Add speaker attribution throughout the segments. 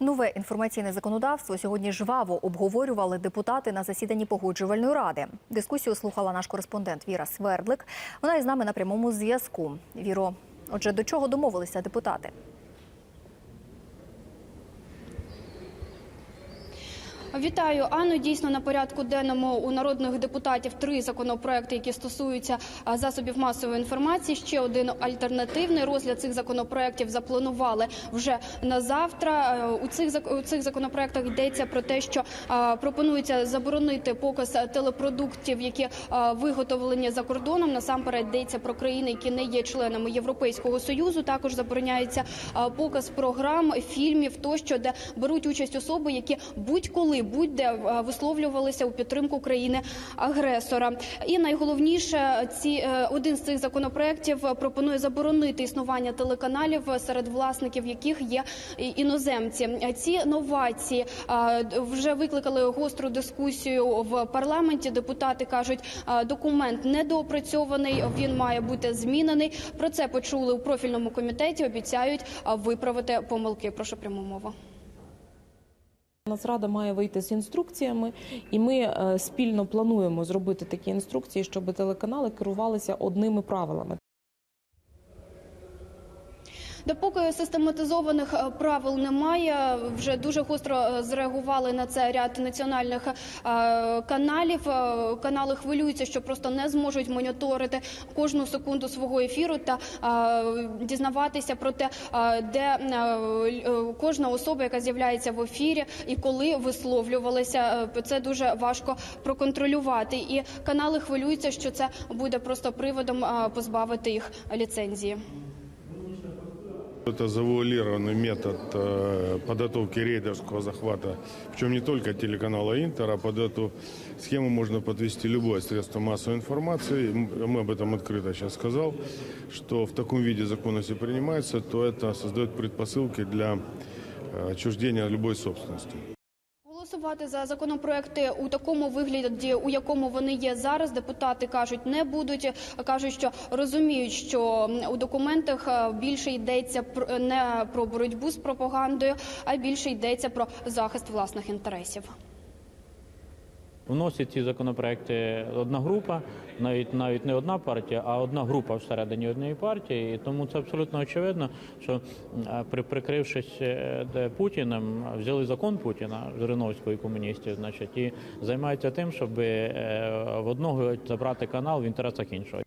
Speaker 1: Нове інформаційне законодавство сьогодні жваво обговорювали депутати на засіданні погоджувальної ради. Дискусію слухала наш кореспондент Віра Свердлик. Вона із нами на прямому зв'язку. Віро, отже, до чого домовилися депутати?
Speaker 2: Вітаю, Анну. Дійсно, на порядку денному у народних депутатів три законопроекти, які стосуються засобів масової інформації. Ще один альтернативний розгляд цих законопроектів запланували вже на завтра. Е, У цих у цих законопроектах йдеться про те, що пропонується заборонити показ телепродуктів, які виготовлені за кордоном. Насамперед йдеться про країни, які не є членами Європейського союзу. Також забороняється показ програм, фільмів тощо, де беруть участь особи, які будь-коли будь-де е, висловлювалися у підтримку країни агресора. І найголовніше, ці е, один з цих законопроєктів пропонує заборонити існування телеканалів, серед власників яких є іноземці. Е, Ці новації е, вже викликали гостру дискусію в парламенті. Депутати кажуть, е, документ недоопрацьований, він має бути змінений. Про це почули у профільному комітеті. Обіцяють е, виправити помилки. Прошу пряму мову.
Speaker 3: Нацрада має вийти з інструкціями, і ми е, спільно плануємо зробити такі інструкції, щоб телеканали керувалися одними правилами.
Speaker 2: Допоки систематизованих е, правил немає, вже дуже гостро е, зреагували на це ряд національних е, каналів. Канали хвилюються, що просто не зможуть моніторити кожну секунду свого ефіру та дізнаватися про те, де кожна особа, яка з'являється в ефірі, і коли висловлювалися. Е, Це дуже важко проконтролювати. І канали хвилюються, що це буде просто приводом позбавити їх ліцензії.
Speaker 4: Это завуалированный метод э, подготовки рейдерского захвата, причем не только телеканала Интер, а под эту схему можно подвести любое средство массовой информации. М- Мы об этом открыто сейчас сказал, что в таком виде закон, если принимается, то это создает предпосылки для э, отчуждения любой собственности.
Speaker 2: Голосувати за законопроекти у такому вигляді, у якому вони є зараз, депутати кажуть, не будуть. кажуть, що розуміють, що у документах е, більше йдеться про не про боротьбу з пропагандою, а більше йдеться про захист власних інтересів.
Speaker 5: Вносять ці законопроекти одна група, навіть навіть не одна партія, а одна група всередині однієї партії. І тому це абсолютно очевидно, що при прикрившись е, Путіним, взяли закон Путіна Жириновського і комуністів, значить, і займаються тим, щоб е, в одного забрати канал в інтересах іншого.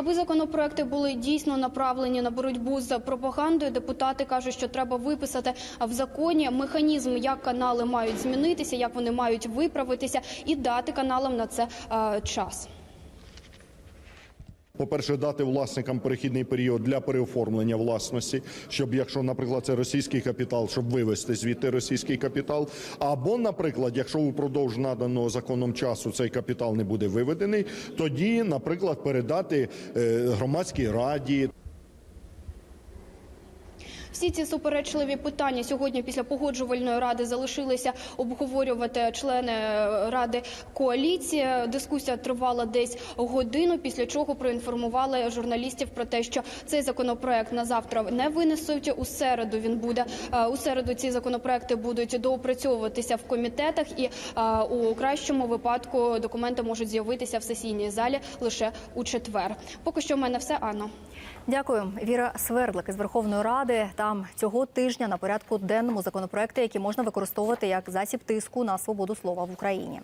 Speaker 2: Аби законопроекти були дійсно направлені на боротьбу з пропагандою, депутати кажуть, що треба виписати в законі механізм, як канали мають змінитися, як вони мають виправитися, і дати каналам на це е, час.
Speaker 6: По-перше, дати власникам перехідний період для переоформлення власності, щоб якщо, наприклад, це російський капітал, щоб вивести звідти російський капітал. Або, наприклад, якщо упродовж наданого законом часу цей капітал не буде виведений, тоді, наприклад, передати е, громадській раді,
Speaker 2: Всі ці суперечливі питання сьогодні після погоджувальної ради залишилися обговорювати члени е, ради коаліції. Дискусія тривала десь годину, після чого проінформували журналістів про те, що цей законопроект на завтра не винесуть. У середу він буде е, у середу. Ці законопроекти будуть доопрацьовуватися в комітетах, і е, у кращому випадку документи можуть з'явитися в сесійній залі лише у четвер. Поки що в мене все, Анна.
Speaker 1: Дякую, Віра Свердлик із Верховної Ради. Там цього тижня на порядку денному законопроекти, які можна використовувати як засіб тиску на свободу слова в Україні.